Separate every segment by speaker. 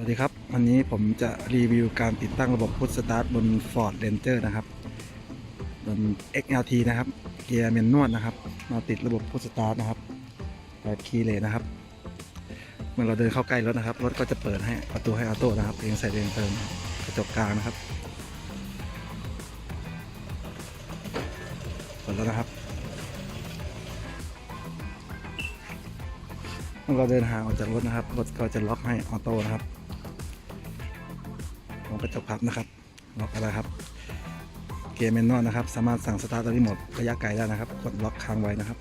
Speaker 1: วัสดีครับ วันนี้ผมจะรีวิวการติดตั้งระบบพุทสตาร์ทบน Ford Ranger นะครับบน XLT นะครับ เกียร์เมนนวดนะครับ มาติดระบบพุทสตาร์ทนะครับแบบคีย์เลสนะครับ เมื่อเราเดินเข้าใกล้รถนะครับ รถก็จะเปิดให้ประตูให้ออโต้นะครับเองใส่เองเติมกระจกกลางนะครับเปิดแล้วนะครับเมื่อเราเดินห่างออกจากรถนะครับ รถก็จะล็อกให้ออโต้นะครับ ลงกระจกพับนะครับล็อกอะไรครับเกียร์เมนนวลนะครับ สามารถสั่งสตาร์ทรีโมทระยะไกลได้นะครับ กดล็อกค้างไว้นะครับ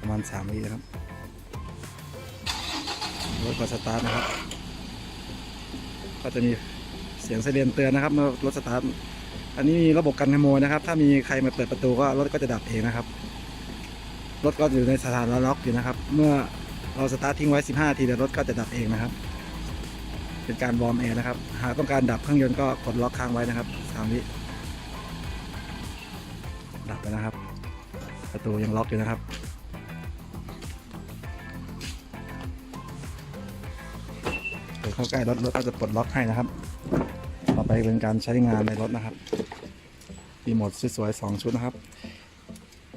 Speaker 1: ประมาณ3วินะครับรถก็สตาร์ทนะครับ ก็จะมีเสียงไซเรนเตือนนะครับเมื่อรถสตาร์ทอันนี้มีระบบกันขโมยนะครับ ถ้ามีใครมาเปิดประตูก็รถก็จะดับเองนะครับ รถก็อยู่ในสถานะล็อกอยู่นะครับ เมื่อเราสตาร์ททิ้งไว้ 15นาทีเดี๋ยวรถก็จะดับเองนะครับ เป็นการวอร์มแอร์นะครับ หากต้องการดับเครื่องยนต์ก็กดล็อกค้างไว้นะครับสามวิดับไปนะครับ ประตูยังล็อกอยู่นะครับเดี๋ยวเข้าใกล้รถรถก็จะปลดล็อกให้นะครับ ต่อไปเป็นการใช้งานในรถนะครับรีโหมทสวยๆสองชุดนะครับ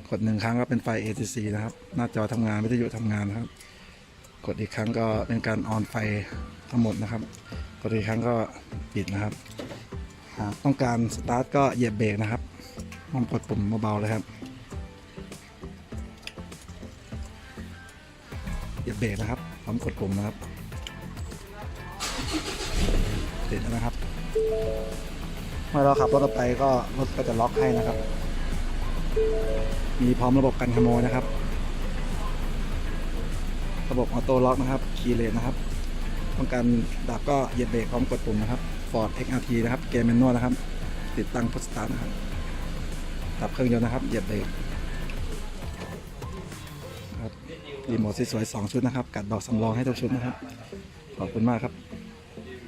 Speaker 1: กดหนึ่งครั้งก็เป็นไฟ ACC นะครับ หน้าจอทำงานวิทยุทำงานนะครับ กดอีกครั้งก็เป็นการออนไฟทั้งหมดนะครับ กดอีกครั้งก็ปิดนะครับหากต้องการสตาร์ทก็เหยียบเบรกนะครับห้องกดปุ่มเบาๆเลยครับเหยียบเบรกนะครับพร้อมกดปุ่มนะครับติดแล้วนะครับ เมื่อเราขับรถออกไปก็รถก็จะล็อกให้นะครับ มีพร้อมระบบกันขโมยนะครับ ระบบออโต้ล็อกนะครับคีย์เลนนะครับ ต้องการดับก็เหยียบเบรกพร้อมกดปุ่มนะครับ Ford XRT นะครับเกมแมนนวลนะครับ ติดตั้งพุทสตาร์นะครับดับเครื่องยนต์นะครับเหยียบเบรกครับรีโมทสวยๆสองชุดนะครับ กัดดอกสำรองให้ทุกชุดนะครับ ขอบคุณมากครับ